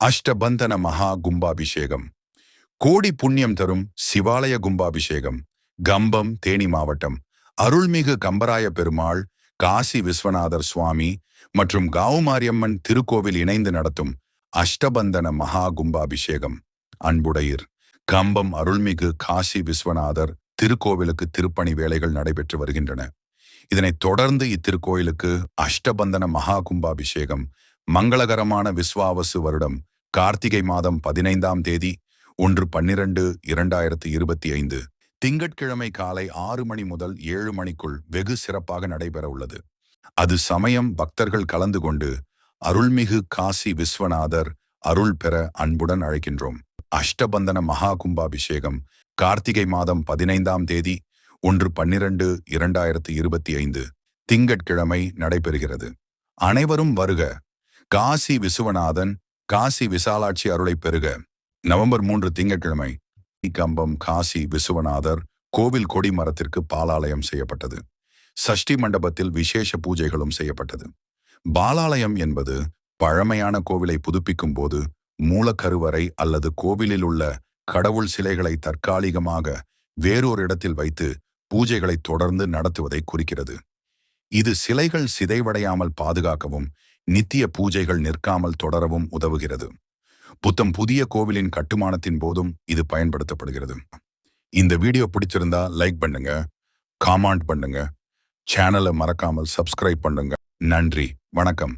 அஷ்டபந்தன மகா கும்பாபிஷேகம். கோடி புண்ணியம் தரும் சிவாலய கும்பாபிஷேகம். கம்பம் தேனி மாவட்டம். அருள்மிகு கம்பராய பெருமாள் காசி விஸ்வநாதர் சுவாமி மற்றும் காவுமாரியம்மன் திருக்கோவில் இணைந்து நடத்தும் அஷ்டபந்தன மகா கும்பாபிஷேகம். அன்புடையீர் கம்பம் அருள்மிகு காசி விஸ்வநாதர் திருக்கோவிலுக்கு திருப்பணி வேலைகள் நடைபெற்று வருகின்றன. இதனைத் தொடர்ந்து இத்திருக்கோயிலுக்கு அஷ்டபந்தன மகா கும்பாபிஷேகம் மங்களகரமான விஸ்வாவசு வருடம் கார்த்திகை மாதம் பதினைந்தாம் தேதி ஒன்று பன்னிரண்டு இரண்டாயிரத்தி இருபத்தி ஐந்து. திங்கட்கிழமை காலை ஆறு மணி முதல் ஏழு மணிக்குள் வெகு சிறப்பாக நடைபெற உள்ளது. அது சமயம் பக்தர்கள் கலந்து கொண்டு அருள்மிகு காசி விஸ்வநாதர் அருள் பெற அன்புடன் அழைக்கின்றோம். அஷ்டபந்தன மகா கும்பாபிஷேகம் கார்த்திகை மாதம் பதினைந்தாம் தேதி ஒன்று பன்னிரண்டு இரண்டாயிரத்தி இருபத்தி ஐந்து. திங்கட்கிழமை நடைபெறுகிறது. அனைவரும் வருக. காசி விசுவநாதன் காசி விசாலாட்சி அருளை பெறுக. நவம்பர் மூன்று திங்கட்கிழமை. கம்பம் காசி விசுவநாதர் கோவில் கொடி மரத்திற்கு பாலாலயம் செய்யப்பட்டது. சஷ்டி மண்டபத்தில் விசேஷ பூஜைகளும் செய்யப்பட்டது. பாலாலயம் என்பது பழமையான கோவிலை புதுப்பிக்கும் போது மூலக்கருவறை அல்லது கோவிலில் உள்ள கடவுள் சிலைகளை தற்காலிகமாக வேறொரு இடத்தில் வைத்து பூஜைகளை தொடர்ந்து நடத்துவதை குறிக்கிறது. இது சிலைகள் சிதைவடையாமல் பாதுகாக்கவும் நித்திய பூஜைகள் நிற்காமல் தொடரவும் உதவுகிறது. புத்தம் புதிய கோவிலின் கட்டுமானத்தின் போதும் இது பயன்படுத்தப்படுகிறது. இந்த வீடியோ பிடிச்சிருந்தா லைக் பண்ணுங்க காமெண்ட் பண்ணுங்க சேனலை மறக்காமல் சப்ஸ்கிரைப் பண்ணுங்க. நன்றி வணக்கம்.